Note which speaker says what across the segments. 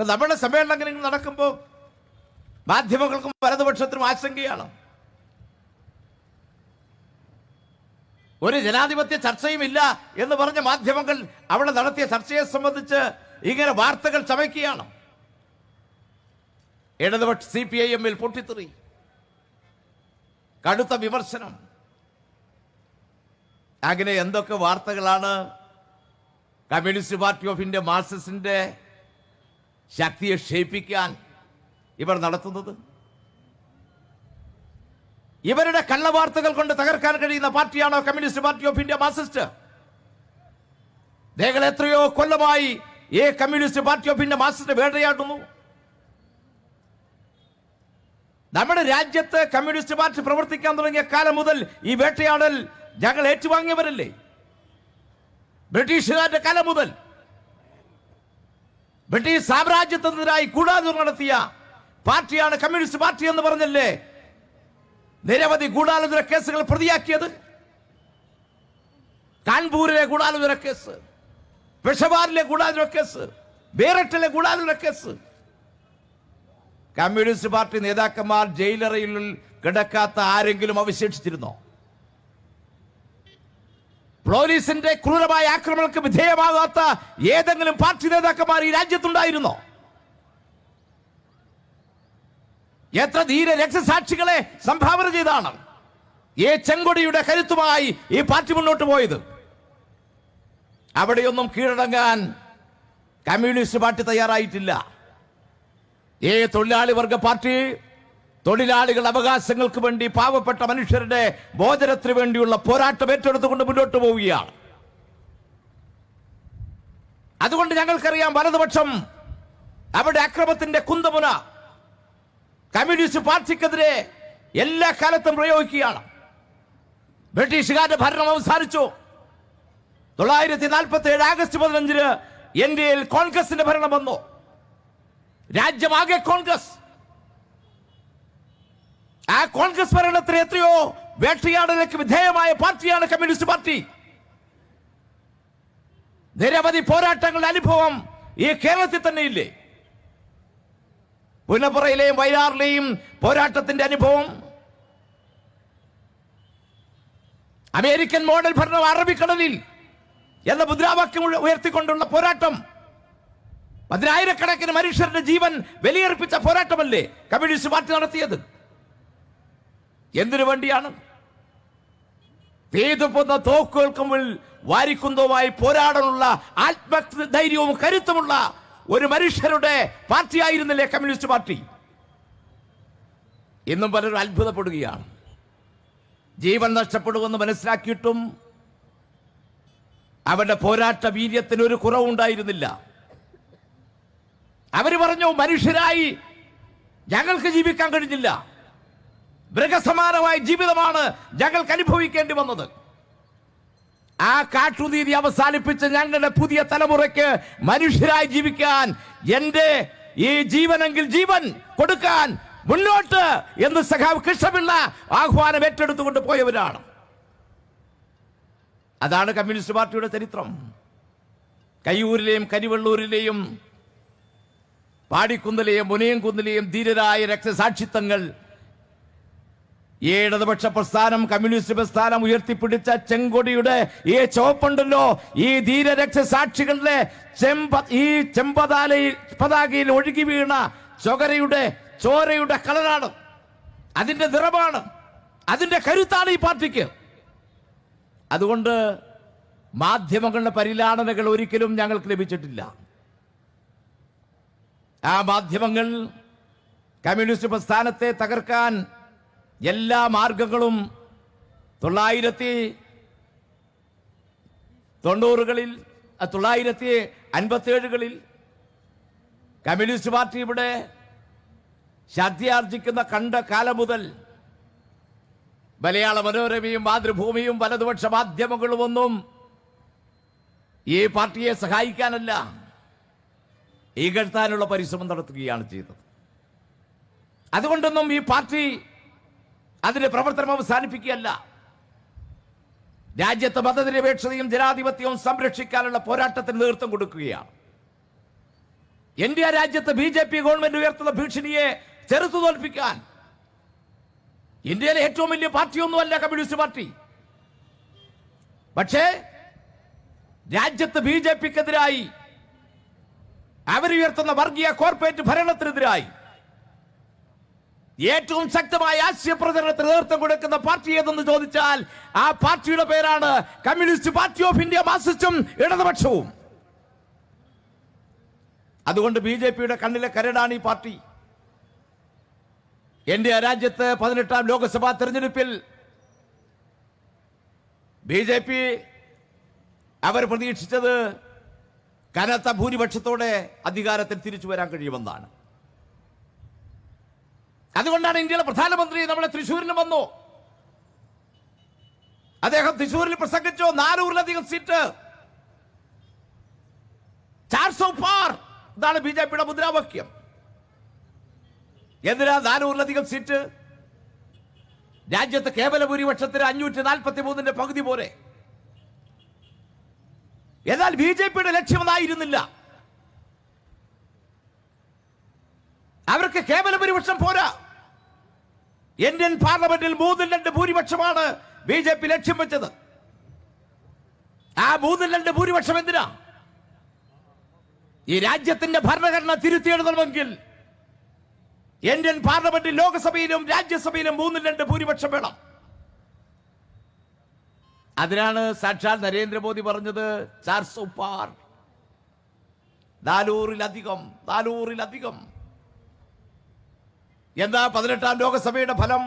Speaker 1: ഇപ്പൊ നമ്മുടെ സമ്മേളനങ്ങൾ നടക്കുമ്പോൾ മാധ്യമങ്ങൾക്കും വലതുപക്ഷത്തിനും ആശങ്കയാണ്. ഒരു ജനാധിപത്യ ചർച്ചയും ഇല്ല എന്ന് പറഞ്ഞ മാധ്യമങ്ങൾ അവിടെ നടത്തിയ ചർച്ചയെ സംബന്ധിച്ച് ഇങ്ങനെ വാർത്തകൾ ചമയ്ക്കുകയാണ്. ഇടതുപക്ഷ സി പി ഐ എമ്മിൽ പൊട്ടിത്തെറി. കടുത്ത വിമർശനം. അങ്ങനെ എന്തൊക്കെ വാർത്തകളാണ് കമ്മ്യൂണിസ്റ്റ് പാർട്ടി ഓഫ് ഇന്ത്യ മാർക്സിസ്റ്റിന്റെ ശക്തിയെ ക്ഷയിപ്പിക്കാൻ ഇവർ നടത്തുന്നത്? ഇവരുടെ കള്ളവാർത്തകൾ കൊണ്ട് തകർക്കാൻ കഴിയുന്ന പാർട്ടിയാണോ Communist Party of India Marxist ഞങ്ങൾ എത്രയോ കൊല്ലമായി ഈ Communist Party of India Marxist വേട്ടയാടുന്നു. നമ്മുടെ രാജ്യത്ത് കമ്മ്യൂണിസ്റ്റ് പാർട്ടി പ്രവർത്തിക്കാൻ തുടങ്ങിയ കാലം മുതൽ ഈ വേട്ടയാടൽ ഞങ്ങൾ ഏറ്റുവാങ്ങിയവരല്ലേ? ബ്രിട്ടീഷുകാരുടെ കാലം മുതൽ ബ്രിട്ടീഷ് സാമ്രാജ്യത്തിനെതിരായി കൂടാതെ നടത്തിയ പാർട്ടിയാണ് കമ്മ്യൂണിസ്റ്റ് പാർട്ടി എന്ന് പറഞ്ഞല്ലേ? നിരവധി ഗൂഢാലോചന കേസുകൾ പ്രതിയാക്കിയത്. കാൺപൂരിലെ ഗൂഢാലോചന കേസ് പെഷവാറിലെ ഗൂഢാലോചന കേസ് ബേറട്ടിലെ ഗൂഢാലോചന കേസ്. കമ്മ്യൂണിസ്റ്റ് പാർട്ടി നേതാക്കന്മാർ ജയിലറയിൽ കിടക്കാത്ത ആരെങ്കിലും അവശേഷിച്ചിരുന്നോ? പോലീസിന്റെ ക്രൂരമായ ആക്രമണങ്ങൾക്ക് വിധേയമാകാത്ത ഏതെങ്കിലും പാർട്ടി നേതാക്കന്മാർ ഈ രാജ്യത്തുണ്ടായിരുന്നോ? എത്ര ധീര രക്തസാക്ഷികളെ സംഭാവന ചെയ്താണ് ഈ ചെങ്കൊടിയുടെ കരുത്തുമായി ഈ പാർട്ടി മുന്നോട്ട് പോയത്? അവിടെയൊന്നും കീഴടങ്ങാൻ കമ്മ്യൂണിസ്റ്റ് പാർട്ടി തയ്യാറായിട്ടില്ല. ഏ തൊഴിലാളി വർഗ പാർട്ടി തൊഴിലാളികളുടെ അവകാശങ്ങൾക്ക് വേണ്ടി പാവപ്പെട്ട മനുഷ്യരുടെ ബോധനത്തിന് വേണ്ടിയുള്ള പോരാട്ടം ഏറ്റെടുത്തുകൊണ്ട് മുന്നോട്ട് പോവുകയാണ്. അതുകൊണ്ട് ഞങ്ങൾക്കറിയാം വലതുപക്ഷം അവിടെ അക്രമത്തിന്റെ കുന്തമുന കമ്മ്യൂണിസ്റ്റ് പാർട്ടിക്കെതിരെ എല്ലാ കാലത്തും പ്രയോഗിക്കുകയാണ്. ബ്രിട്ടീഷുകാരുടെ ഭരണം അവസാനിച്ചു. തൊള്ളായിരത്തി നാൽപ്പത്തി ഏഴ് ആഗസ്റ്റ് പതിനഞ്ചിന് ഇന്ത്യയിൽ കോൺഗ്രസിന്റെ ഭരണം വന്നു. രാജ്യമാകെ കോൺഗ്രസ്. ആ കോൺഗ്രസ് ഭരണത്തിന് എത്രയോ വേട്ടയാടലേക്ക് വിധേയമായ പാർട്ടിയാണ് കമ്മ്യൂണിസ്റ്റ് പാർട്ടി. നിരവധി പോരാട്ടങ്ങളുടെ അനുഭവം ഈ കേരളത്തിൽ തന്നെ ഇല്ലേ? പുന്നപ്പുറയിലെയും വയലാറിലെയും പോരാട്ടത്തിന്റെ അനുഭവം. അമേരിക്കൻ മോഡൽ ഭരണം അറബിക്കടലിൽ എന്ന മുദ്രാവാക്യം ഉയർത്തിക്കൊണ്ടുള്ള പോരാട്ടം. പതിനായിരക്കണക്കിന് മനുഷ്യരുടെ ജീവൻ വിലയേർപ്പിച്ച പോരാട്ടമല്ലേ കമ്മ്യൂണിസ്റ്റ് പാർട്ടി നടത്തിയത്? എന്തിനു വേണ്ടിയാണ്? പെയ്തുപോന്ന തോക്കുകൾക്ക് മുന്നിൽ വാരിക്കുന്നതുമായി പോരാടാനുള്ള ആത്മധൈര്യവും കരുത്തുമുള്ള ഒരു മനുഷ്യരുടെ പാർട്ടിയായിരുന്നില്ലേ കമ്മ്യൂണിസ്റ്റ് പാർട്ടി? ഇന്നും പലരും അത്ഭുതപ്പെടുകയാണ്. ജീവൻ നഷ്ടപ്പെടുമെന്ന് മനസ്സിലാക്കിയിട്ടും അവരുടെ പോരാട്ട വീര്യത്തിന് ഒരു കുറവുണ്ടായിരുന്നില്ല. അവർ പറഞ്ഞു മനുഷ്യരായി ഞങ്ങൾക്ക് ജീവിക്കാൻ കഴിഞ്ഞില്ല. മൃഗസമാനമായ ജീവിതമാണ് ഞങ്ങൾക്ക് അനുഭവിക്കേണ്ടി വന്നത്. ആ കാട്ടുനീതി അവസാനിപ്പിച്ച് ഞങ്ങളുടെ പുതിയ തലമുറയ്ക്ക് മനുഷ്യരായി ജീവിക്കാൻ എന്റെ ഈ ജീവനെങ്കിൽ ജീവൻ കൊടുക്കാൻ മുന്നോട്ട് എന്ന് സഖാവ് കൃഷ്ണപിള്ള ആഹ്വാനം ഏറ്റെടുത്തുകൊണ്ട് പോയവരാണ്. അതാണ് കമ്മ്യൂണിസ്റ്റ് പാർട്ടിയുടെ ചരിത്രം. കയ്യൂരിലെയും കരിവള്ളൂരിലെയും പാടിക്കുന്നിലെയും മുനയംകുന്നിലെയും ധീരരായ രക്തസാക്ഷിത്വങ്ങൾ ഈ ഇടതുപക്ഷ പ്രസ്ഥാനം കമ്മ്യൂണിസ്റ്റ് പ്രസ്ഥാനം ഉയർത്തിപ്പിടിച്ച ചെങ്കൊടിയുടെ ഈ ചുവപ്പുണ്ടല്ലോ ഈ ധീരരക്തസാക്ഷികളുടെ ചെമ്പ ഈ ചെമ്പതാലയിൽ പതാകയിൽ ഒഴുകി വീണ ചൊകരയുടെ ചോരയുടെ കളറാണ്. അതിന്റെ നിറമാണ്. അതിന്റെ കരുത്താണ് ഈ പാർട്ടിക്ക്. അതുകൊണ്ട് മാധ്യമങ്ങളുടെ പരിലാളനകൾ ഒരിക്കലും ഞങ്ങൾക്ക് ലഭിച്ചിട്ടില്ല. ആ മാധ്യമങ്ങൾ കമ്മ്യൂണിസ്റ്റ് പ്രസ്ഥാനത്തെ തകർക്കാൻ എല്ലാ മാർഗങ്ങളും തൊള്ളായിരത്തി തൊണ്ണൂറുകളിൽ തൊള്ളായിരത്തി അൻപത്തിയേഴുകളിൽ കമ്മ്യൂണിസ്റ്റ് പാർട്ടി ഇവിടെ ശക്തിയാർജിക്കുന്ന കണ്ട കാലം മുതൽ മലയാള മനോരമയും മാതൃഭൂമിയും വലതുപക്ഷ മാധ്യമങ്ങളും ഒന്നും ഈ പാർട്ടിയെ സഹായിക്കാനല്ല ഈകഴ്ത്താനുള്ള പരിശ്രമം നടത്തുകയാണ് ചെയ്തത്. അതുകൊണ്ടൊന്നും ഈ പാർട്ടി അതിന്റെ പ്രവർത്തനം അവസാനിപ്പിക്കുകയല്ല. രാജ്യത്ത് മതനിരപേക്ഷതയും ജനാധിപത്യവും സംരക്ഷിക്കാനുള്ള പോരാട്ടത്തിന് നേതൃത്വം കൊടുക്കുകയാണ്. ഇന്ത്യ രാജ്യത്ത് ബി ജെ പി ഗവൺമെന്റ് ഉയർത്തുന്ന ഭീഷണിയെ ചെറുത്തു തോൽപ്പിക്കാൻ ഇന്ത്യയിലെ ഏറ്റവും വലിയ പാർട്ടിയൊന്നുമല്ല കമ്മ്യൂണിസ്റ്റ് പാർട്ടി. പക്ഷേ രാജ്യത്ത് ബി ജെ പിക്കെതിരായി അവരുയർത്തുന്ന വർഗീയ കോർപ്പറേറ്റ് ഭരണത്തിനെതിരായി ഏറ്റവും ശക്തമായ ആശയ പ്രചരണത്തിന് നേതൃത്വം കൊടുക്കുന്ന പാർട്ടി ഏതെന്ന് ചോദിച്ചാൽ ആ പാർട്ടിയുടെ പേരാണ് കമ്മ്യൂണിസ്റ്റ് പാർട്ടി ഓഫ് ഇന്ത്യ മാർസിസ്റ്റും ഇടതുപക്ഷവും. അതുകൊണ്ട് ബി ജെ പിയുടെ കണ്ണിലെ കരടാണ് ഈ പാർട്ടി. എന്റെ രാജ്യത്ത് പതിനെട്ടാം ലോക്സഭാ തെരഞ്ഞെടുപ്പിൽ ബി ജെ പി അവർ പ്രതീക്ഷിച്ചത് കനത്ത ഭൂരിപക്ഷത്തോടെ അധികാരത്തിൽ തിരിച്ചു വരാൻ കഴിയുമെന്നാണ്. അതുകൊണ്ടാണ് ഇന്ത്യയിലെ പ്രധാനമന്ത്രി നമ്മുടെ തൃശ്ശൂരിൽ വന്നു. അദ്ദേഹം തൃശ്ശൂരിൽ പ്രസംഗിച്ചു നാനൂറിലധികം സീറ്റ്. ഇതാണ് ബി ജെ പിയുടെ മുദ്രാവാക്യം. എന്തിനാ നാനൂറിലധികം സീറ്റ്? രാജ്യത്ത് കേവല ഭൂരിപക്ഷത്തിന് അഞ്ഞൂറ്റി നാൽപ്പത്തി മൂന്നിന്റെ പകുതി പോലെ എന്നാൽ ബി ജെ പിയുടെ ലക്ഷ്യം അവർക്ക് കേവല ഭൂരിപക്ഷം പോരാ. ഇന്ത്യൻ പാർലമെന്റിൽ മൂന്നിൽ രണ്ട് ഭൂരിപക്ഷമാണ് ബി ജെ പി ലക്ഷ്യം വെച്ചത്. ആ മൂന്നിൽ രണ്ട് ഭൂരിപക്ഷം എന്തിനാ? ഈ രാജ്യത്തിന്റെ ഭരണഘടന തിരുത്തിയെഴുതണമെങ്കിൽ ഇന്ത്യൻ പാർലമെന്റിൽ ലോക്സഭയിലും രാജ്യസഭയിലും മൂന്നിൽ രണ്ട് ഭൂരിപക്ഷം വേണം. അതിനാണ് സാക്ഷാൽ നരേന്ദ്രമോദി പറഞ്ഞത് ചാർസോ പാർ നാനൂറിലധികം നാനൂറിലധികം എന്താ പതിനെട്ടാം ലോകസഭയുടെ ഫലം?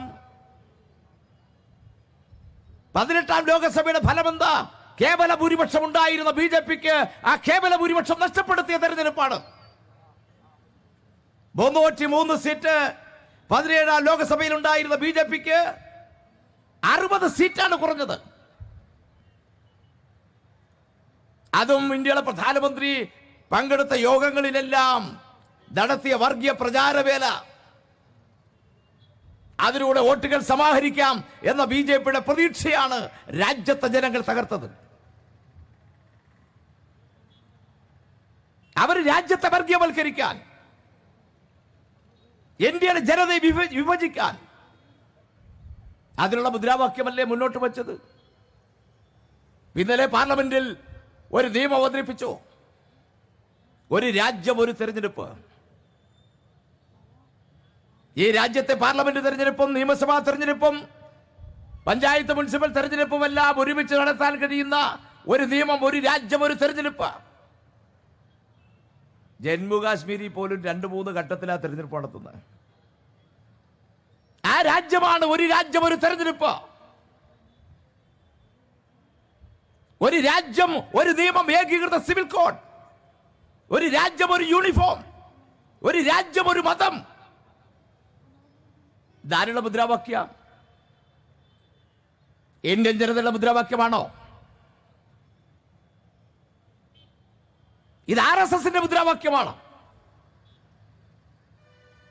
Speaker 1: പതിനെട്ടാം ലോകസഭയുടെ ഫലം എന്താ കേവല ഭൂരിപക്ഷം ഉണ്ടായിരുന്ന ബി ജെ പിക്ക് ആ കേവല ഭൂരിപക്ഷം നഷ്ടപ്പെടുത്തിയ തെരഞ്ഞെടുപ്പാണ്. മുന്നൂറ്റി മൂന്ന് സീറ്റ് പതിനേഴാം ലോകസഭയിൽ ഉണ്ടായിരുന്ന ബി ജെ പിക്ക് അറുപത് സീറ്റാണ് കുറഞ്ഞത്. അതും ഇന്ത്യയുടെ പ്രധാനമന്ത്രി പങ്കെടുത്ത യോഗങ്ങളിലെല്ലാം നടത്തിയ വർഗീയ പ്രചാരവേല അതിലൂടെ വോട്ടുകൾ സമാഹരിക്കാം എന്ന ബി ജെ പിയുടെ പ്രതീക്ഷയാണ് രാജ്യത്തെ ജനങ്ങൾ തകർത്തത്. അവർ രാജ്യത്തെ വർഗീയവൽക്കരിക്കാൻ ഇന്ത്യയുടെ ജനതയെ വിഭജിക്കാൻ അതിനുള്ള മുദ്രാവാക്യമല്ലേ മുന്നോട്ട് വച്ചത്? ഇന്നലെ പാർലമെന്റിൽ ഒരു നിയമം അവതരിപ്പിച്ചു. ഒരു രാജ്യം ഒരു തെരഞ്ഞെടുപ്പ്. ഈ രാജ്യത്തെ പാർലമെന്റ് തെരഞ്ഞെടുപ്പും നിയമസഭാ തെരഞ്ഞെടുപ്പും പഞ്ചായത്ത് മുനിസിപ്പൽ തെരഞ്ഞെടുപ്പും എല്ലാം ഒരുമിച്ച് നടത്താൻ കഴിയുന്ന ഒരു നിയമം ഒരു രാജ്യം ഒരു തെരഞ്ഞെടുപ്പ്. ജമ്മു കാശ്മീരിൽ പോലും രണ്ട് മൂന്ന് ഘട്ടത്തിലാ തെരഞ്ഞെടുപ്പ് നടത്തുന്നത്. ആ രാജ്യമാണ് ഒരു രാജ്യം ഒരു തെരഞ്ഞെടുപ്പ്. ഒരു രാജ്യം ഒരു നിയമം ഏകീകൃത സിവിൽ കോഡ്. ഒരു രാജ്യം ഒരു യൂണിഫോം. ഒരു രാജ്യം ഒരു മതം. ധാരാള മുദ്രാവാക്യ. ഇന്ത്യൻ ജനതയുടെ മുദ്രാവാക്യമാണോ? ഇത് ആർ എസ് എസിന്റെ മുദ്രാവാക്യമാണ്.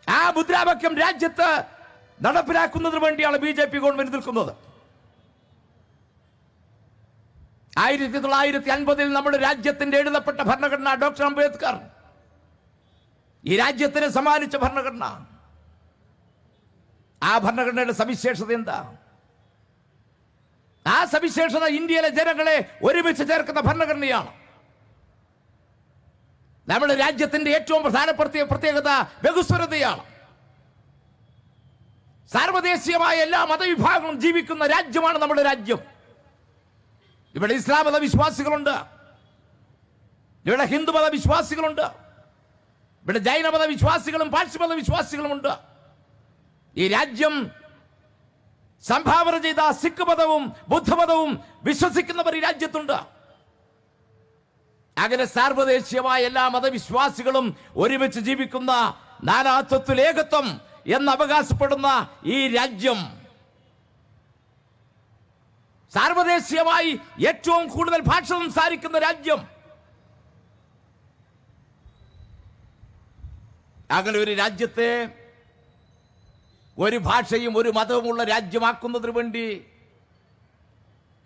Speaker 1: ആ മുദ്രാവാക്യം രാജ്യത്ത് നടപ്പിലാക്കുന്നതിന് വേണ്ടിയാണ് ബി ജെ പി ഗവൺമെന്റ് നിൽക്കുന്നത്. ആയിരത്തി തൊള്ളായിരത്തി അൻപതിൽ നമ്മുടെ രാജ്യത്തിന്റെ എഴുതപ്പെട്ട ഭരണഘടന ഡോക്ടർ അംബേദ്കർ. ഈ രാജ്യത്തിന് സമ്മാനിച്ച ഭരണഘടന. ആ ഭരണഘടനയുടെ സവിശേഷത എന്താ? ആ സവിശേഷത ഇന്ത്യയിലെ ജനങ്ങളെ ഒരുമിച്ച് ചേർക്കുന്ന ഭരണഘടനയാണ്. നമ്മുടെ രാജ്യത്തിന്റെ ഏറ്റവും പ്രധാനപ്പെടുത്തിയ പ്രത്യേകത ബഹുസ്വരതയാണ്. സാർവദേശീയമായ എല്ലാ മതവിഭാഗങ്ങളും ജീവിക്കുന്ന രാജ്യമാണ് നമ്മുടെ രാജ്യം. ഇവിടെ ഇസ്ലാം മത വിശ്വാസികളുണ്ട് ഇവിടെ ഹിന്ദു മത വിശ്വാസികളുണ്ട് ഇവിടെ ജൈനമത വിശ്വാസികളും പാഴ്സിമത വിശ്വാസികളുമുണ്ട് ഈ രാജ്യം സംഭാവന ചെയ്ത സിഖ് മതവും ബുദ്ധമതവും വിശ്വസിക്കുന്നവർ ഈ രാജ്യത്തുണ്ട്. അങ്ങനെ സാർവദേശീയമായ എല്ലാ മതവിശ്വാസികളും ഒരുമിച്ച് ജീവിക്കുന്ന നാനാത്വത്തിൽ ഏകത്വം എന്ന് അവകാശപ്പെടുന്ന ഈ രാജ്യം സാർവദേശീയമായി ഏറ്റവും കൂടുതൽ ഭാഷ സംസാരിക്കുന്ന രാജ്യം. അങ്ങനെ ഒരു രാജ്യത്തെ ഒരു ഭാഷയും ഒരു മതവുമുള്ള രാജ്യമാക്കുന്നതിന് വേണ്ടി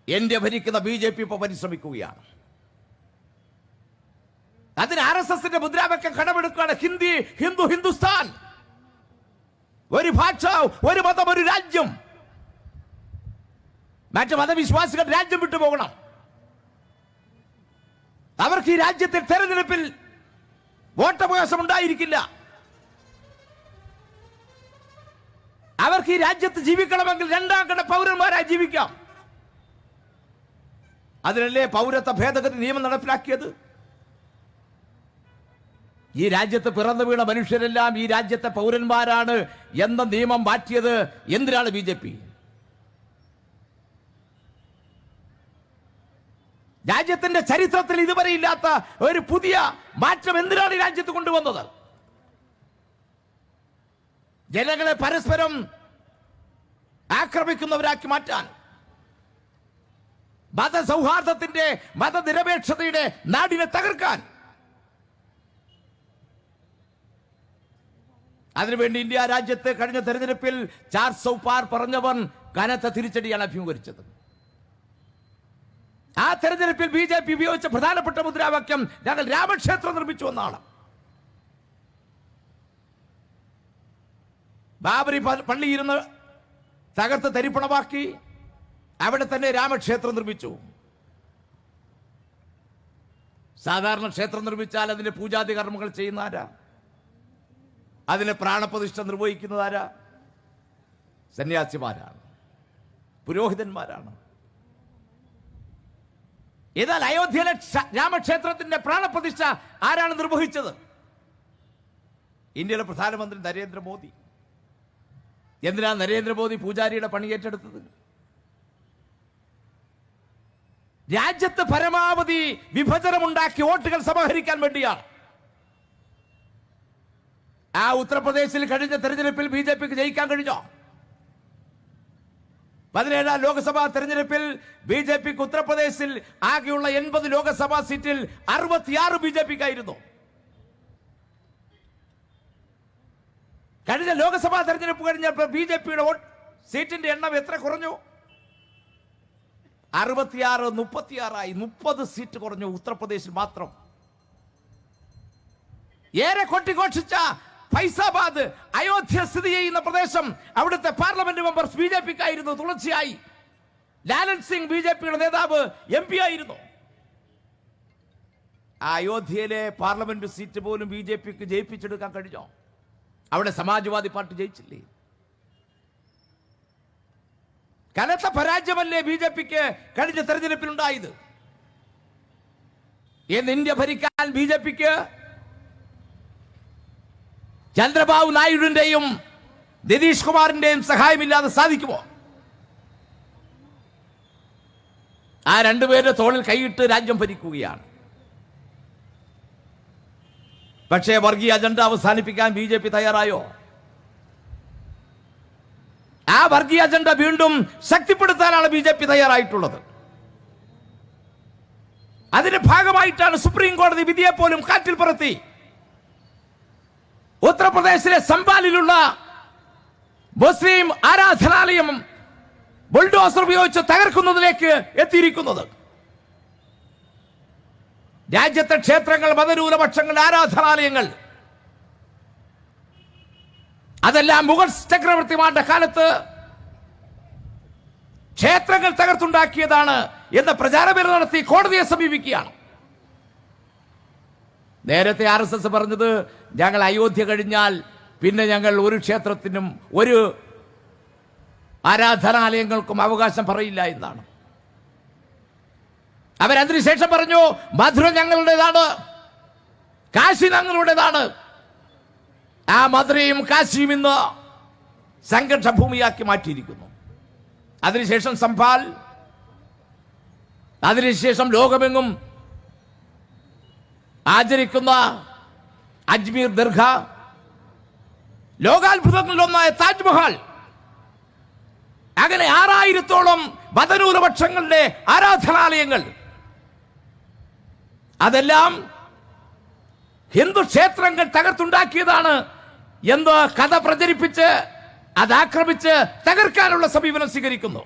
Speaker 1: എന്റെ ഭരിക്കുന്ന ബി ജെ പി ഇപ്പോൾ പരിശ്രമിക്കുകയാണ്. അതിന് ആർ എസ് എസിന്റെ മുദ്രാവാക്യം കടമെടുക്കുകയാണ് ഹിന്ദി ഹിന്ദു ഹിന്ദുസ്ഥാൻ. ഒരു ഭാഷ ഒരു മതം ഒരു രാജ്യം. മറ്റ് മതവിശ്വാസികൾ രാജ്യം വിട്ടുപോകണം. അവർക്ക് ഈ രാജ്യത്തിൽ തെരഞ്ഞെടുപ്പിൽ വോട്ടവകാശം ഉണ്ടായിരിക്കില്ല. അവർക്ക് ഈ രാജ്യത്ത് ജീവിക്കണമെങ്കിൽ രണ്ടാം കട പൗരന്മാരായി ജീവിക്കാം. അതിനല്ലേ പൗരത്വ ഭേദഗതി നിയമം നടപ്പിലാക്കിയത്? ഈ രാജ്യത്ത് പിറന്നു വീണ മനുഷ്യരെല്ലാം ഈ രാജ്യത്തെ പൗരന്മാരാണ് എന്ന നിയമം മാറ്റിയത് എന്തിനാണ് ബി ജെ പി? രാജ്യത്തിന്റെ ചരിത്രത്തിൽ ഇതുവരെ ഇല്ലാത്ത ഒരു പുതിയ മാറ്റം എന്തിനാണ് ഈ രാജ്യത്ത് കൊണ്ടുവന്നത്? ജനങ്ങളെ പരസ്പരം ആക്രമിക്കുന്നവരാക്കി മാറ്റാൻ മതസൗഹാർദ്ദത്തിന്റെ മതനിരപേക്ഷതയുടെ നാടിനെ തകർക്കാൻ. അതിനുവേണ്ടി ഇന്ത്യ രാജ്യത്ത് കഴിഞ്ഞ തെരഞ്ഞെടുപ്പിൽ ചാർ സൗപാർ പറഞ്ഞവൻ കനത്ത തിരിച്ചടിയാണ് അഭിമുഖീകരിച്ചത്. ആ തെരഞ്ഞെടുപ്പിൽ ബി ജെ പി ഉപയോഗിച്ച പ്രധാനപ്പെട്ട മുദ്രാവാക്യം ഞങ്ങൾ രാമക്ഷേത്രം നിർമ്മിച്ചു എന്നാണ്. ബാബരി പള്ളി ഇരുന്ന് തകർത്ത് തരിപ്പണമാക്കി അവിടെ തന്നെ രാമക്ഷേത്രം നിർമ്മിച്ചു. സാധാരണ ക്ഷേത്രം നിർമ്മിച്ചാൽ അതിന്റെ പൂജാതി കർമ്മങ്ങൾ ചെയ്യുന്ന ആരാ അതിന് പ്രാണപ്രതിഷ്ഠ നിർവഹിക്കുന്നത് ആരാ സന്യാസിമാരാണ്. പുരോഹിതന്മാരാണ്. എന്നാൽ അയോധ്യയിലെ രാമക്ഷേത്രത്തിന്റെ പ്രാണപ്രതിഷ്ഠ ആരാണ് നിർവഹിച്ചത്? ഇന്ത്യയിലെ പ്രധാനമന്ത്രി നരേന്ദ്രമോദി. എന്തിനാ നരേന്ദ്രമോദി പൂജാരിയുടെ പണി ഏറ്റെടുത്തത്? രാജ്യത്ത് പരമാവധി വിഭജനമുണ്ടാക്കി വോട്ടുകൾ സമാഹരിക്കാൻ വേണ്ടിയാണ്. ആ ഉത്തർപ്രദേശിൽ കഴിഞ്ഞ തെരഞ്ഞെടുപ്പിൽ ബി ജെ പിക്ക് ജയിക്കാൻ കഴിഞ്ഞോ? പതിനേഴാം ലോക്സഭാ തെരഞ്ഞെടുപ്പിൽ ബി ജെ പിക്ക് ഉത്തർപ്രദേശിൽ ആകെയുള്ള എൺപത് ലോക്സഭാ സീറ്റിൽ അറുപത്തിയാറ് ബി ജെ പിക്കായിരുന്നു. കഴിഞ്ഞ ലോക്സഭാ തെരഞ്ഞെടുപ്പ് കഴിഞ്ഞപ്പോൾ ബി ജെ പിയുടെ വോട്ട് സീറ്റിന്റെ എണ്ണം എത്ര കുറഞ്ഞു? അറുപത്തിയാറ് മുപ്പത്തിയാറായി. മുപ്പത് സീറ്റ് കുറഞ്ഞു ഉത്തർപ്രദേശിൽ മാത്രം. ഏറെ കൊട്ടിഘോഷിച്ച ഫൈസാബാദ് അയോധ്യ സ്ഥിതി ചെയ്യുന്ന പ്രദേശം അവിടുത്തെ പാർലമെന്റ് മെമ്പർസ് ബി ജെ പിക്കായിരുന്നു. തുടർച്ചയായി ലാലൻ സിംഗ് ബി ജെ പിയുടെ നേതാവ് എം പി ആയിരുന്നു. അയോധ്യയിലെ പാർലമെന്റ് സീറ്റ് പോലും ബി ജെ പിക്ക് ജയിപ്പിച്ചെടുക്കാൻ കഴിഞ്ഞോ? അവിടെ സമാജ്വാദി പാർട്ടി ജയിച്ചില്ലേ? കനത്ത പരാജയമല്ലേ ബി ജെ പിക്ക് കഴിഞ്ഞ തെരഞ്ഞെടുപ്പിൽ ഉണ്ടായത് എന്ന് ഇന്ത്യ ഭരിക്കാൻ ബി ജെ പിക്ക് ചന്ദ്രബാബു നായിഡുവിന്റെയും നിതീഷ് കുമാറിന്റെയും സഹായമില്ലാതെ സാധിക്കുമോ? ആ രണ്ടുപേരുടെ തോളിൽ കൈയിട്ട് രാജ്യം ഭരിക്കുകയാണ്. പക്ഷേ വർഗീയ അജണ്ട അവസാനിപ്പിക്കാൻ ബി ജെ പി തയ്യാറായോ? ആ വർഗീയ അജണ്ട വീണ്ടും ശക്തിപ്പെടുത്താനാണ് ബി ജെ പി തയ്യാറായിട്ടുള്ളത്. അതിന്റെ ഭാഗമായിട്ടാണ് സുപ്രീം കോടതി വിധിയെ പോലും കാറ്റിൽ പറത്തി. ഉത്തർപ്രദേശിലെ സംബാലിലുള്ള മുസ്ലിം ആരാധനാലയം ബുൾഡോസർ ഉപയോഗിച്ച് തകർക്കുന്നതിലേക്ക് എത്തിയിരിക്കുന്നത്. രാജ്യത്തെ ക്ഷേത്രങ്ങൾ മതന്യൂനപക്ഷങ്ങളുടെ ആരാധനാലയങ്ങൾ. അതെല്ലാം മുഗൾ ചക്രവർത്തിമാരുടെ കാലത്ത് ക്ഷേത്രങ്ങൾ തകർത്തുണ്ടാക്കിയതാണ് എന്ന പ്രചാരപേര് നടത്തി കോടതിയെ സമീപിക്കുകയാണ്. നേരത്തെ ആർ എസ് എസ് പറഞ്ഞത് ഞങ്ങൾ അയോധ്യ കഴിഞ്ഞാൽ പിന്നെ ഞങ്ങൾ ഒരു ക്ഷേത്രത്തിനും ഒരു ആരാധനാലയങ്ങൾക്കും അവകാശം പറയില്ല എന്നാണ്. അവരതിനുശേഷം പറഞ്ഞു മധുര ഞങ്ങളുടേതാണ് കാശി ഞങ്ങളുടേതാണ്. ആ മധുരയും കാശിയും ഇന്ന് സംഘർഷ ഭൂമിയാക്കി മാറ്റിയിരിക്കുന്നു. അതിനുശേഷം സംഭാൽ അതിനുശേഷം ലോകമെങ്ങും ആചരിക്കുന്ന അജ്മീർ ദീർഘ ലോകാത്ഭുതങ്ങളിലൊന്നായ താജ്മഹൽ. അങ്ങനെ ആറായിരത്തോളം മതന്യൂനപക്ഷങ്ങളുടെ ആരാധനാലയങ്ങൾ അതെല്ലാം ഹിന്ദു ക്ഷേത്രങ്ങൾ തകർത്തുണ്ടാക്കിയതാണ് എന്ന് കഥ പ്രചരിപ്പിച്ച് അതാക്രമിച്ച് തകർക്കാനുള്ള സമീപനം സ്വീകരിക്കുന്നു.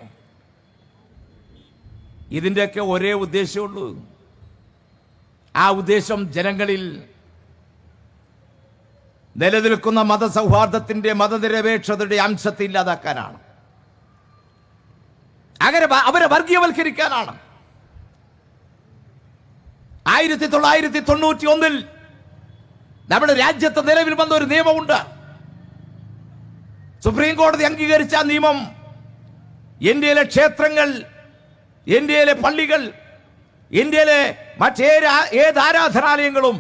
Speaker 1: ഇതിന്റെയൊക്കെ ഒരേ ഉദ്ദേശമുള്ളൂ ആ ഉദ്ദേശം ജനങ്ങളിൽ നിലനിൽക്കുന്ന മതസൗഹാർദ്ദത്തിന്റെ മതനിരപേക്ഷതയുടെ അംശത്തെ ഇല്ലാതാക്കാനാണ്. അങ്ങനെ അവരെ വർഗീയവൽക്കരിക്കാനാണ്. ആയിരത്തി തൊള്ളായിരത്തി തൊണ്ണൂറ്റി ഒന്നിൽ നമ്മുടെ രാജ്യത്ത് നിലവിൽ വന്ന ഒരു നിയമമുണ്ട്. സുപ്രീം കോടതി അംഗീകരിച്ച നിയമം ഇന്ത്യയിലെ ക്ഷേത്രങ്ങൾ ഇന്ത്യയിലെ പള്ളികൾ ഇന്ത്യയിലെ മറ്റേത് ഏത് ആരാധനാലയങ്ങളും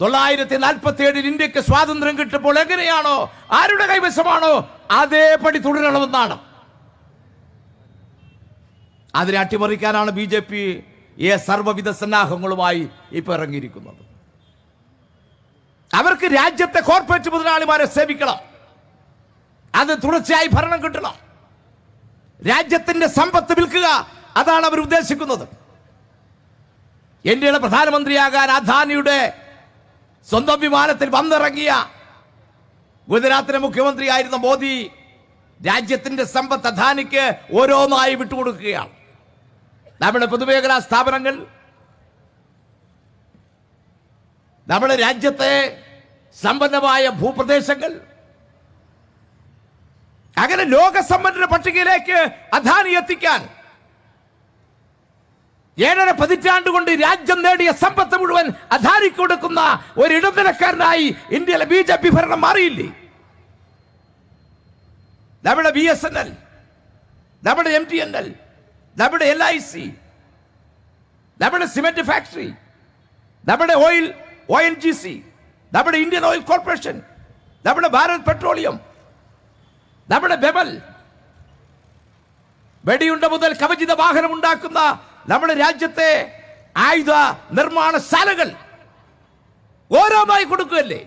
Speaker 1: തൊള്ളായിരത്തി നാൽപ്പത്തി ഏഴിൽ ഇന്ത്യയ്ക്ക് സ്വാതന്ത്ര്യം കിട്ടുമ്പോൾ എങ്ങനെയാണോ ആരുടെ കൈവശമാണോ അതേപടി തുടരണമെന്നാണ്. അതിനെ അട്ടിമറിക്കാനാണ് ബി ജെ പി ഈ സർവവിധ സന്നാഹങ്ങളുമായി ഇപ്പൊ ഇറങ്ങിയിരിക്കുന്നത്. അവർക്ക് രാജ്യത്തെ കോർപ്പറേറ്റ് മുതലാളിമാരെ സേവിക്കണം. അത് തുടർച്ചയായി ഭരണം കിട്ടണം. രാജ്യത്തിന്റെ സമ്പത്ത് വിൽക്കുക അതാണ് അവർ ഉദ്ദേശിക്കുന്നത്. ഇന്ത്യയുടെ പ്രധാനമന്ത്രിയാകാൻ അദാനിയുടെ സ്വന്തം വിമാനത്തിൽ വന്നിറങ്ങിയ ഗുജറാത്തിലെ മുഖ്യമന്ത്രിയായിരുന്ന മോദി രാജ്യത്തിന്റെ സമ്പത്ത് അദാനിക്ക് ഓരോന്നായി വിട്ടുകൊടുക്കുകയാണ്. നമ്മുടെ പൊതുമേഖലാ സ്ഥാപനങ്ങൾ നമ്മുടെ രാജ്യത്തെ സമ്പന്നമായ ഭൂപ്രദേശങ്ങൾ അങ്ങനെ ലോകസമ്പന്ന പട്ടികയിലേക്ക് അധാനി എത്തിക്കാൻ ഏഴര പതിറ്റാണ്ട് കൊണ്ട് രാജ്യം നേടിയ സമ്പത്ത് മുഴുവൻ അധാനി കൊടുക്കുന്ന ഒരു ഇടനിലക്കാരനായി ഇന്ത്യയിലെ ബി ജെ പി ഭരണം മാറിയില്ലേ? നമ്മുടെ ബി എസ് എൻ എൽ നമ്മുടെ എം ടി എൻ എൽ നമ്മുടെ എൽ ഐ സി നമ്മുടെ സിമെന്റ് ഫാക്ടറി നമ്മുടെ oil O N G C നമ്മുടെ ഇന്ത്യൻ ഓയിൽ കോർപ്പറേഷൻ നമ്മുടെ ഭാരത് പെട്രോളിയം നമ്മുടെ ബെബൽ വെടിയുണ്ട മുതൽ കവചിത വാഹനം ഉണ്ടാക്കുന്ന നമ്മുടെ രാജ്യത്തെ ആയുധ നിർമ്മാണശാലകൾ ഓരോമായി കൊടുക്കുകയല്ലേ?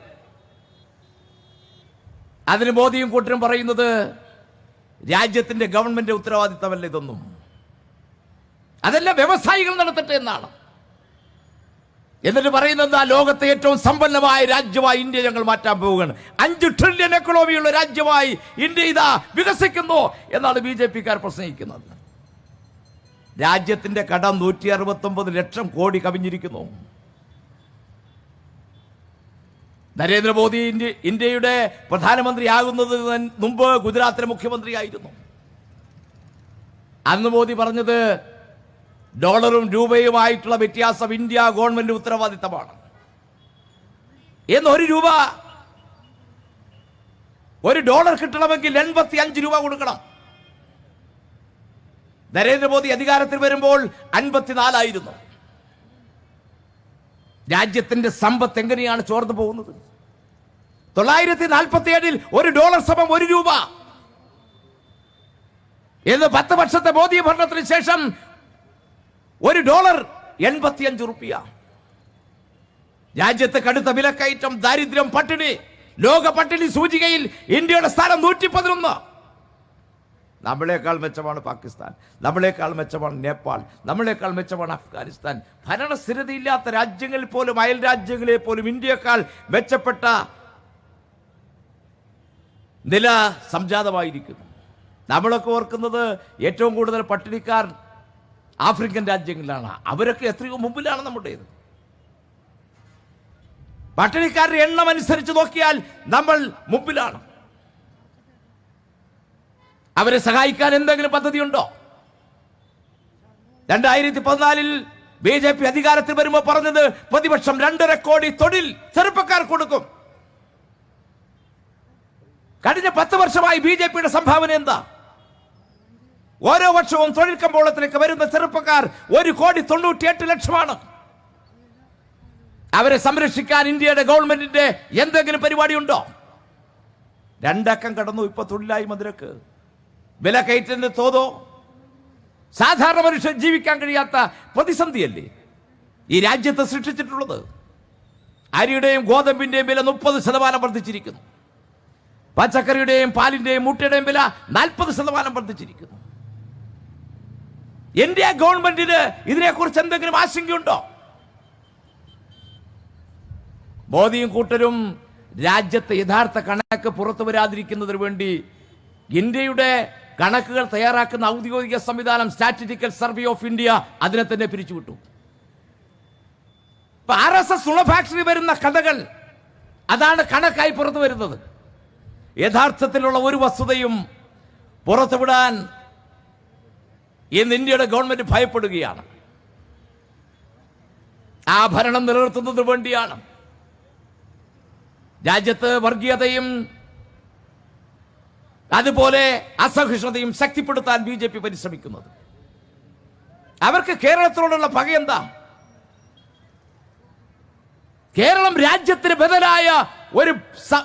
Speaker 1: അതിന് മോദിയും കൂട്ടരും പറയുന്നത് രാജ്യത്തിന്റെ ഗവൺമെന്റ് ഉത്തരവാദിത്തമല്ല ഇതൊന്നും. അതെല്ലാം വ്യവസായികൾ നടത്തട്ടെ എന്നാണ്. എന്നിട്ട് പറയുന്നത് ആ ലോകത്തെ ഏറ്റവും സമ്പന്നമായ രാജ്യമായി ഇന്ത്യ ഞങ്ങൾ മാറ്റാൻ പോവുകയാണ്. അഞ്ച് ട്രില്യൺ എക്കണോമിയുള്ള രാജ്യമായി ഇന്ത്യ ഇതാ വികസിക്കുന്നു എന്നാണ് ബി ജെ പിക്കാർ പ്രസംഗിക്കുന്നത്. രാജ്യത്തിന്റെ കടം നൂറ്റി അറുപത്തൊമ്പത് ലക്ഷം കോടി കവിഞ്ഞിരിക്കുന്നു. നരേന്ദ്രമോദി ഇന്ത്യ ഇന്ത്യയുടെ പ്രധാനമന്ത്രിയാകുന്നത് മുമ്പ് ഗുജറാത്തിലെ മുഖ്യമന്ത്രിയായിരുന്നു. അന്ന് മോദി പറഞ്ഞത് ഡോളറും രൂപയുമായിട്ടുള്ള വ്യത്യാസം ഇന്ത്യ ഗവൺമെന്റ് ഉത്തരവാദിത്തമാണ്. എന്ന് ഒരു രൂപ ഒരു ഡോളർ കിട്ടണമെങ്കിൽ എൺപത്തി അഞ്ച് രൂപ കൊടുക്കണം. നരേന്ദ്രമോദി അധികാരത്തിൽ വരുമ്പോൾ അൻപത്തിനാലായിരുന്നു. രാജ്യത്തിന്റെ സമ്പത്ത് എങ്ങനെയാണ് ചോർന്നു പോകുന്നത്? തൊള്ളായിരത്തി നാൽപ്പത്തി ഏഴിൽ ഒരു ഡോളർ സമം ഒരു രൂപ. എന്ന് പത്ത് വർഷത്തെ മോദി ഭരണത്തിന് ശേഷം ഒരു ഡോളർ എൺപത്തിയഞ്ച് റുപ്യ. രാജ്യത്ത് കടുത്ത വിലക്കയറ്റം ദാരിദ്ര്യം പട്ടിണി ലോക പട്ടിണി സൂചികയിൽ ഇന്ത്യയുടെ സ്ഥാനം നൂറ്റി പതിനൊന്ന് നമ്മളെക്കാൾ മെച്ചമാണ് പാകിസ്ഥാൻ നമ്മളെക്കാൾ മെച്ചമാണ് നേപ്പാൾ നമ്മളെക്കാൾ മെച്ചമാണ് അഫ്ഗാനിസ്ഥാൻ. ഭരണസ്ഥിരതയില്ലാത്ത രാജ്യങ്ങളിൽ പോലും അയൽ രാജ്യങ്ങളെ പോലും ഇന്ത്യയെക്കാൾ മെച്ചപ്പെട്ട നില സംജാതമായിരിക്കുന്നു. നമ്മളൊക്കെ ഓർക്കുന്നത് ഏറ്റവും കൂടുതൽ പട്ടിണിക്കാർ ആഫ്രിക്കൻ രാജ്യങ്ങളിലാണ്. അവരൊക്കെ എത്രയോ മുമ്പിലാണ് നമ്മുടേത്. പട്ടിണിക്കാരുടെ എണ്ണം അനുസരിച്ച് നോക്കിയാൽ നമ്മൾ മുമ്പിലാണ്. അവരെ സഹായിക്കാൻ എന്തെങ്കിലും പദ്ധതിയുണ്ടോ? രണ്ടായിരത്തി പതിനാലിൽ ബി ജെ പി അധികാരത്തിൽ വരുമ്പോൾ പറഞ്ഞത് പ്രതിപക്ഷം രണ്ടര കോടി തൊഴിൽ ചെറുപ്പക്കാർ കൊടുക്കും. കഴിഞ്ഞ പത്ത് വർഷമായി ബി ജെ പിയുടെ സംഭാവന എന്താ? ഓരോ വർഷവും തൊഴിൽ കമ്പോളത്തിലേക്ക് വരുന്ന ചെറുപ്പക്കാർ ഒരു കോടി തൊണ്ണൂറ്റിയെട്ട് ലക്ഷമാണ്. അവരെ സംരക്ഷിക്കാൻ ഇന്ത്യയുടെ ഗവൺമെന്റിന്റെ എന്തെങ്കിലും പരിപാടിയുണ്ടോ? രണ്ടക്കം കടന്നു ഇപ്പൊ തൊഴിലായ്മ നിരക്ക് വില കയറ്റിന്റെ തോതോ? സാധാരണ മനുഷ്യൻ ജീവിക്കാൻ കഴിയാത്ത പ്രതിസന്ധിയല്ലേ? ഈ രാജ്യത്ത് സൃഷ്ടിച്ചിട്ടുള്ളത്. അരിയുടെയും ഗോതമ്പിന്റെയും വില മുപ്പത് ശതമാനം വർദ്ധിച്ചിരിക്കുന്നു. പച്ചക്കറിയുടെയും പാലിന്റെയും മുട്ടയുടെയും വില നാൽപ്പത് ശതമാനം വർദ്ധിച്ചിരിക്കുന്നു. ഇന്ത്യ ഗവൺമെന്റിന് ഇതിനെക്കുറിച്ച് എന്തെങ്കിലും ആശങ്കയുണ്ടോ? മോദിയും കൂട്ടരും രാജ്യത്തെ യഥാർത്ഥ കണക്ക് പുറത്തു വരാതിരിക്കുന്നതിന് വേണ്ടി ഇന്ത്യയുടെ കണക്കുകൾ തയ്യാറാക്കുന്ന ഔദ്യോഗിക സംവിധാനം സ്റ്റാറ്റിസ്റ്റിക്കൽ സർവേ ഓഫ് ഇന്ത്യ അതിനെ തന്നെ പിരിച്ചുവിട്ടു. ആർ എസ് എസ് ഫാക്ടറി വരുന്ന കഥകൾ അതാണ് കണക്കായി പുറത്തു വരുന്നത്. യഥാർത്ഥത്തിലുള്ള ഒരു വസ്തുതയും പുറത്തുവിടാൻ ഇന്ന് ഇന്ത്യയുടെ ഗവൺമെന്റ് ഭയപ്പെടുകയാണ്. ആ ഭരണം നിലനിർത്തുന്നതിന് വേണ്ടിയാണ്. രാജ്യത്ത് വർഗീയതയും അതുപോലെ അസഹിഷ്ണുതയും ശക്തിപ്പെടുത്താൻ ബി ജെ പി പരിശ്രമിക്കുന്നത്. അവർക്ക് കേരളത്തിനോടുള്ള എന്താ? കേരളം രാജ്യത്തിന് ബദലായ ഒരു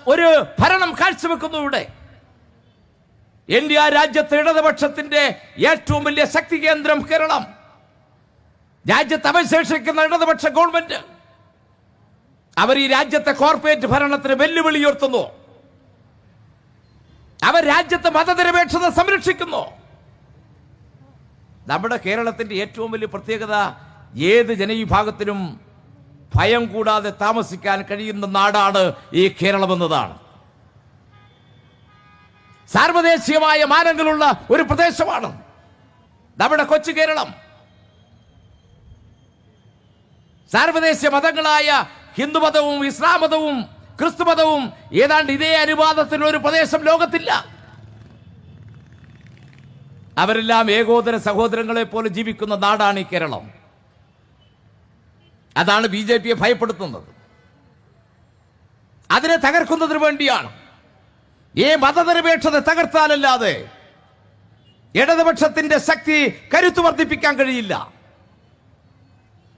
Speaker 1: ഒരു ഭരണം കാഴ്ചവെക്കുന്നു ഇവിടെ. ഇന്ത്യ രാജ്യത്തെ ഇടതുപക്ഷത്തിന്റെ ഏറ്റവും വലിയ ശക്തി കേന്ദ്രം കേരളം. രാജ്യത്ത് അവശേഷിക്കുന്ന ഇടതുപക്ഷ ഗവൺമെന്റ്. അവർ ഈ രാജ്യത്തെ കോർപ്പറേറ്റ് ഭരണത്തിന് വെല്ലുവിളി ഉയർത്തുന്നു. അവർ രാജ്യത്തെ മതനിരപേക്ഷത സംരക്ഷിക്കുന്നു. നമ്മുടെ കേരളത്തിന്റെ ഏറ്റവും വലിയ പ്രത്യേകത ഏത് ജനവിഭാഗത്തിനും ഭയം കൂടാതെ താമസിക്കാൻ കഴിയുന്ന നാടാണ് ഈ കേരളം എന്നതാണ് സാർവദേശീയമായ മാനങ്ങളുള്ള ഒരു പ്രദേശമാണ്. നമ്മുടെ കൊച്ചു കേരളം. സാർവദേശീയ മതങ്ങളായ ഹിന്ദുമതവും ഇസ്ലാം മതവും ക്രിസ്തു മതവും ഏതാണ്ട് ഇതേ അനുവാദത്തിലുള്ള ഒരു പ്രദേശം ലോകത്തില്ല. അവരെല്ലാം ഏകോദര സഹോദരങ്ങളെ പോലെ ജീവിക്കുന്ന നാടാണ് ഈ കേരളം. അതാണ് ബി ജെ പിയെ ഭയപ്പെടുത്തുന്നത്. അതിനെ തകർക്കുന്നതിന് വേണ്ടിയാണ് ഈ മതനിരപേക്ഷത തകർത്താലല്ലാതെ ഇടതുപക്ഷത്തിന്റെ ശക്തി കരുത്ത് വർദ്ധിപ്പിക്കാൻ കഴിയില്ല.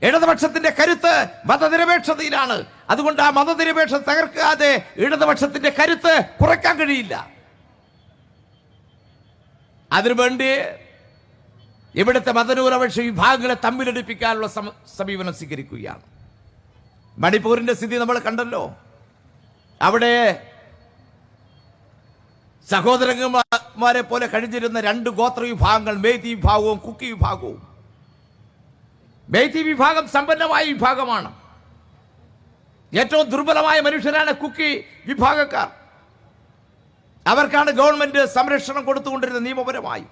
Speaker 1: ഇടതുപക്ഷത്തിന്റെ കരുത്ത് മതനിരപേക്ഷതയിലാണ്. അതുകൊണ്ട് ആ മതനിരപേക്ഷത തകർക്കാതെ ഇടതുപക്ഷത്തിന്റെ കരുത്ത് കുറയ്ക്കാൻ കഴിയില്ല. അതിനുവേണ്ടി ഇവിടുത്തെ മതന്യൂനപക്ഷ വിഭാഗങ്ങളെ തമ്മിലടിപ്പിക്കാനുള്ള സമ- സമീപനം സ്വീകരിക്കുകയാണ്. മണിപ്പൂരിന്റെ സ്ഥിതി നമ്മൾ കണ്ടല്ലോ. അവിടെ സഹോദരന്മാരെ പോലെ കഴിഞ്ഞിരുന്ന രണ്ട് ഗോത്ര വിഭാഗങ്ങൾ മേത്തി വിഭാഗവും കുക്കി വിഭാഗവും. മേത്തി വിഭാഗം സമ്പന്നമായ വിഭാഗമാണ്. ഏറ്റവും ദുർബലമായ മനുഷ്യരാണ് കുക്കി വിഭാഗക്കാർ. അവർക്കാണ് ഗവൺമെന്റ് സംരക്ഷണം കൊടുത്തുകൊണ്ടിരുന്നത് നിയമപരമായി.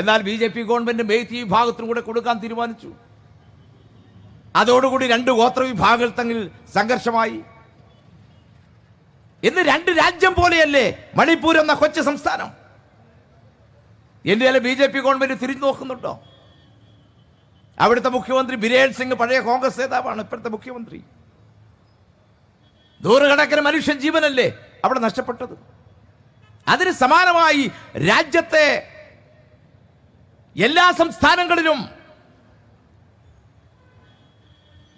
Speaker 1: എന്നാൽ ബി ജെ പി ഗവൺമെന്റ് മേത്തി വിഭാഗത്തിനും കൂടെ കൊടുക്കാൻ തീരുമാനിച്ചു. അതോടുകൂടി രണ്ട് ഗോത്ര വിഭാഗങ്ങൾ തമ്മിൽ സംഘർഷമായി. ഇന്ന് രണ്ട് രാജ്യം പോലെയല്ലേ? മണിപ്പൂർ എന്ന കൊച്ചു സംസ്ഥാനം. ഇന്ത്യയിലെ ബി ജെ പി ഗവൺമെന്റ് തിരിഞ്ഞു നോക്കുന്നുണ്ടോ? അവിടുത്തെ മുഖ്യമന്ത്രി ബിരേൻ സിംഗ് പഴയ കോൺഗ്രസ് നേതാവാണ് ഇപ്പോഴത്തെ മുഖ്യമന്ത്രി. നൂറുകണക്കിന് മനുഷ്യൻ ജീവനല്ലേ അവിടെ നഷ്ടപ്പെട്ടത്? അതിന് സമാനമായി രാജ്യത്തെ എല്ലാ സംസ്ഥാനങ്ങളിലും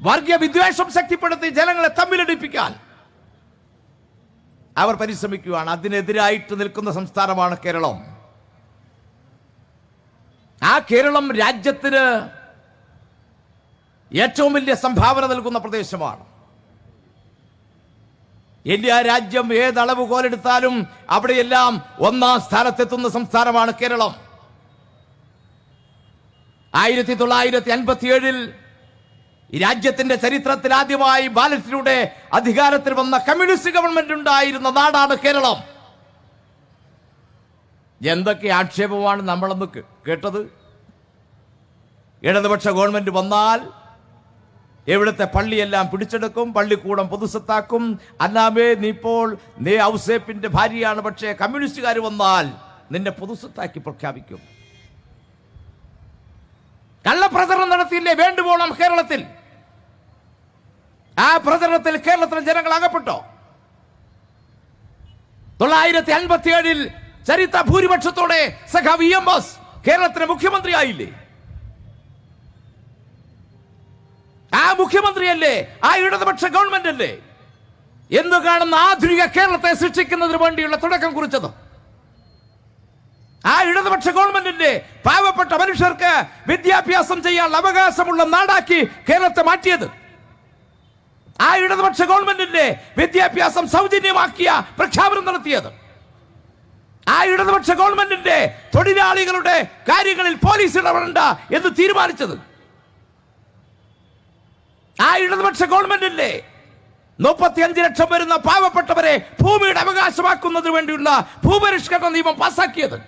Speaker 1: വർഗീയ വിദ്വേഷം ശക്തിപ്പെടുത്തി ജനങ്ങളെ തമ്മിലടിപ്പിക്കാൻ അവർ പരിശ്രമിക്കുകയാണ്. അതിനെതിരായിട്ട് നിൽക്കുന്ന സംസ്ഥാനമാണ് കേരളം. ആ കേരളം രാജ്യത്തിന് ഏറ്റവും വലിയ സംഭാവന നൽകുന്ന പ്രദേശമാണ്. ഇന്ത്യ രാജ്യം ഏതളവ് കോലെടുത്താലും അവിടെയെല്ലാം ഒന്നാം സ്ഥാനത്തെത്തുന്ന സംസ്ഥാനമാണ് കേരളം. ആയിരത്തി തൊള്ളായിരത്തി അൻപത്തിയേഴിൽ ഈ രാജ്യത്തിന്റെ ചരിത്രത്തിൽ ആദ്യമായി ബാലറ്റിലൂടെ അധികാരത്തിൽ വന്ന കമ്മ്യൂണിസ്റ്റ് ഗവൺമെന്റ് ഉണ്ടായിരുന്ന നാടാണ് കേരളം. എന്തൊക്കെ ആക്ഷേപമാണ് നമ്മളന്ന് കേട്ടത്? ഇടതുപക്ഷ ഗവൺമെന്റ് വന്നാൽ എവിടുത്തെ പള്ളിയെല്ലാം പിടിച്ചെടുക്കും പള്ളിക്കൂടം പൊതുസ്വത്താക്കും അന്നാമേ നീ ഇപ്പോൾ നീ ഔസേപ്പിന്റെ ഭാര്യയാണ് പക്ഷേ കമ്മ്യൂണിസ്റ്റുകാർ വന്നാൽ നിന്നെ പൊതുസ്വത്താക്കി പ്രഖ്യാപിക്കും. കള്ളപ്രചരണം നടത്തിയില്ലേ? വേണ്ടുവോളം കേരളത്തിൽ. ആ പ്രചരണത്തിൽ കേരളത്തിലെ ജനങ്ങൾ അകപ്പെട്ടോ? തൊള്ളായിരത്തി അൻപത്തി ഏഴിൽ ചരിത്ര ഭൂരിപക്ഷത്തോടെ സഖാവ് ഇ എം എസ് കേരളത്തിന് മുഖ്യമന്ത്രിയായില്ലേ ആ മുഖ്യമന്ത്രിയല്ലേ? ആ ഇടതുപക്ഷ ഗവൺമെന്റ് അല്ലേ എന്ന് കാണുന്ന ആധുനിക കേരളത്തെ സൃഷ്ടിക്കുന്നതിന് വേണ്ടിയുള്ള തുടക്കം കുറിച്ചത്? ഇടതുപക്ഷ ഗവൺമെന്റിന്റെ പാവപ്പെട്ട മനുഷ്യർക്ക് വിദ്യാഭ്യാസം ചെയ്യാനുള്ള അവകാശമുള്ള നാടാക്കി കേരളത്തെ മാറ്റിയത്. ആ ഇടതുപക്ഷ ഗവൺമെന്റിന്റെ വിദ്യാഭ്യാസം സൗജന്യമാക്കിയ പ്രഖ്യാപനം നടത്തിയത്. ആ ഇടതുപക്ഷ ഗവൺമെന്റിന്റെ തൊഴിലാളികളുടെ കാര്യങ്ങളിൽ പോലീസ് ഇടപെടേണ്ട എന്ന് തീരുമാനിച്ചത്. ആ ഇടതുപക്ഷ ഗവൺമെന്റിന്റെ മുപ്പത്തി അഞ്ച് ലക്ഷം വരുന്ന പാവപ്പെട്ടവരെ ഭൂമിയുടെ അവകാശമാക്കുന്നതിന് വേണ്ടിയുള്ള ഭൂപരിഷ്കരണ നിയമം പാസാക്കിയത്.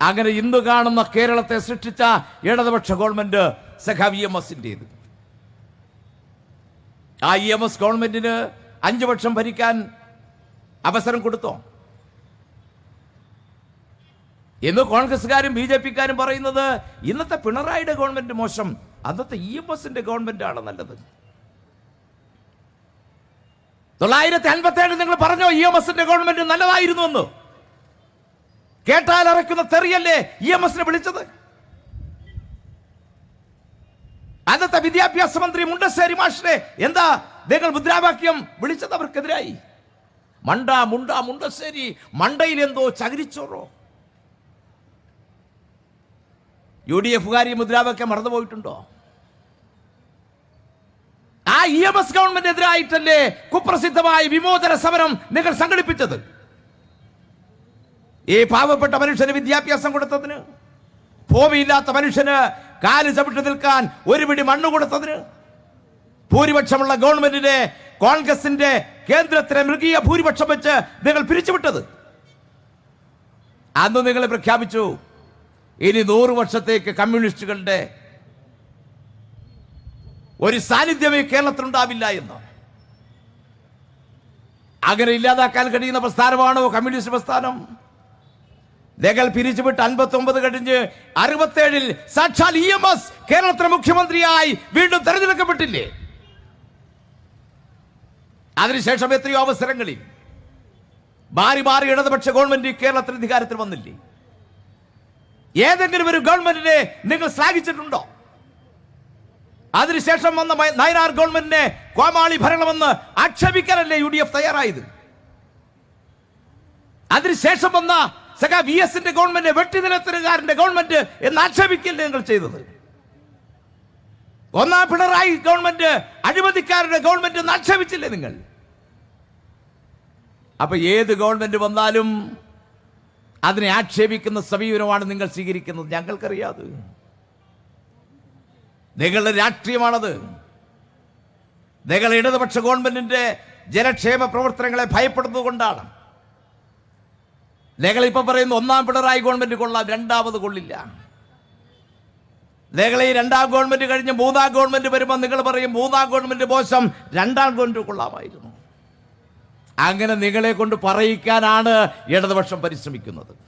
Speaker 1: അങ്ങനെ ഇന്ന് കാണുന്ന കേരളത്തെ സൃഷ്ടിച്ച ഇടതുപക്ഷ ഗവൺമെന്റ് സഖാവ് ഇ എം എസിന്റെത് ആ ഇ എം എസ് ഗവൺമെന്റിന് അഞ്ചു വർഷം ഭരിക്കാൻ അവസരം കൊടുത്തോ? ഇന്ന് കോൺഗ്രസ്സുകാരും ബി ജെ പിക്കാരും പറയുന്നത് ഇന്നത്തെ പിണറായിയുടെ ഗവൺമെന്റ് മോശം അന്നത്തെ ഇ എം എസിന്റെ ഗവൺമെന്റ് ആണ് നല്ലത്. തൊള്ളായിരത്തി അൻപത്തി ഏഴ് നിങ്ങൾ പറഞ്ഞോ ഇ എം എസിന്റെ ഗവൺമെന്റ് നല്ലതായിരുന്നു എന്ന് കേട്ടാൽ അറക്കുന്ന തെറിയല്ലേ ഇ എം എസിനെ വിളിച്ചത്? അന്നത്തെ വിദ്യാഭ്യാസ മന്ത്രി മുണ്ടശ്ശേരി മാഷിനെ എന്താ നിങ്ങൾ മുദ്രാവാക്യം വിളിച്ചത് അവർക്കെതിരായി? മണ്ട മുണ്ട മുണ്ടശ്ശേരി മണ്ടയിൽ എന്തോ ചകിരിച്ചോറോ? യു ഡി എഫുകാരി മുദ്രാവാക്യം മറന്നുപോയിട്ടുണ്ടോ? ആ ഇ എം എസ് ഗവൺമെന്റിനെതിരായിട്ടല്ലേ കുപ്രസിദ്ധമായ വിമോചന സമരം നിങ്ങൾ സംഘടിപ്പിച്ചത്? ഈ പാവപ്പെട്ട മനുഷ്യന് വിദ്യാഭ്യാസം കൊടുത്തതിന്? ഭൂമിയില്ലാത്ത മനുഷ്യന് കാൽ ചവിട്ടി നിൽക്കാൻ ഒരു പിടി മണ്ണ് കൊടുത്തതിന്? ഭൂരിപക്ഷമുള്ള ഗവൺമെന്റിന്റെ കോൺഗ്രസിന്റെ കേന്ദ്രത്തിലെ മൃഗീയ ഭൂരിപക്ഷം വെച്ച് നിങ്ങൾ പിരിച്ചുവിട്ടത്. അന്ന് നിങ്ങൾ പ്രഖ്യാപിച്ചു ഇനി നൂറ് വർഷത്തേക്ക് കമ്മ്യൂണിസ്റ്റുകളുടെ ഒരു സാന്നിധ്യമേ കേരളത്തിലുണ്ടാവില്ല എന്ന്. അങ്ങനെ ഇല്ലാതാക്കാൻ കഴിയുന്ന പ്രസ്ഥാനമാണോ കമ്മ്യൂണിസ്റ്റ് പ്രസ്ഥാനം? നിങ്ങൾ പിരിച്ചുവിട്ട് അൻപത്തി ഒമ്പത് കഴിഞ്ഞ് അറുപത്തേഴിൽ സാക്ഷാൽ ഇ എം എസ് കേരളത്തിലെ മുഖ്യമന്ത്രിയായി വീണ്ടും തെരഞ്ഞെടുക്കപ്പെട്ടില്ലേ? അതിനുശേഷം എത്രയോ അവസരങ്ങളിൽ മാറി മാറി ഇടതുപക്ഷ ഗവൺമെന്റ് കേരളത്തിൽ അധികാരത്തിൽ വന്നില്ലേ? ഏതെങ്കിലും ഒരു ഗവൺമെന്റിനെ നിങ്ങൾ ശ്ലാഘിച്ചിട്ടുണ്ടോ? അതിനുശേഷം വന്ന നയനാർ ഗവൺമെന്റിനെ കോമാളി ഭരണമെന്ന് ആക്ഷേപിക്കാനല്ലേ യു ഡി എഫ് തയ്യാറായത്? അതിനുശേഷം വന്ന സഖാ വി എസിന്റെ ഗവൺമെന്റ് വെട്ടിനിലത്തിനുകാരന്റെ ഗവൺമെന്റ് എന്ന് ആക്ഷേപിക്കില്ല നിങ്ങൾ ചെയ്തത്? ഒന്നാം പിണറായി ഗവൺമെന്റ് അഴിമതിക്കാരുടെ ഗവൺമെന്റ് എന്ന് ആക്ഷേപിച്ചില്ലേ നിങ്ങൾ? അപ്പൊ ഏത് ഗവൺമെന്റ് വന്നാലും അതിനെ ആക്ഷേപിക്കുന്ന സമീപനമാണ് നിങ്ങൾ സ്വീകരിക്കുന്നത്. ഞങ്ങൾക്കറിയാതെ. നിങ്ങളുടെ രാഷ്ട്രീയമാണത്. നിങ്ങൾ ഇടതുപക്ഷ ഗവൺമെന്റിന്റെ ജനക്ഷേമ പ്രവർത്തനങ്ങളെ ഭയപ്പെടുന്നത് കൊണ്ടാണ്. ഇപ്പൊ പറയുന്ന ഒന്നാം പിണറായി ഗവൺമെന്റ് കൊള്ളാം രണ്ടാമത് കൊള്ളില്ല. ലേഖല ഈ രണ്ടാം ഗവൺമെന്റ് കഴിഞ്ഞ് മൂന്നാം ഗവൺമെന്റ് വരുമ്പോൾ നിങ്ങൾ പറയും മൂന്നാം ഗവൺമെന്റ് മോശം രണ്ടാം ഗവൺമെന്റ് കൊള്ളാമായിരുന്നു. അങ്ങനെ നിങ്ങളെ കൊണ്ട് പറയിക്കാനാണ് ഇടതുപക്ഷം പരിശ്രമിക്കുന്നത്.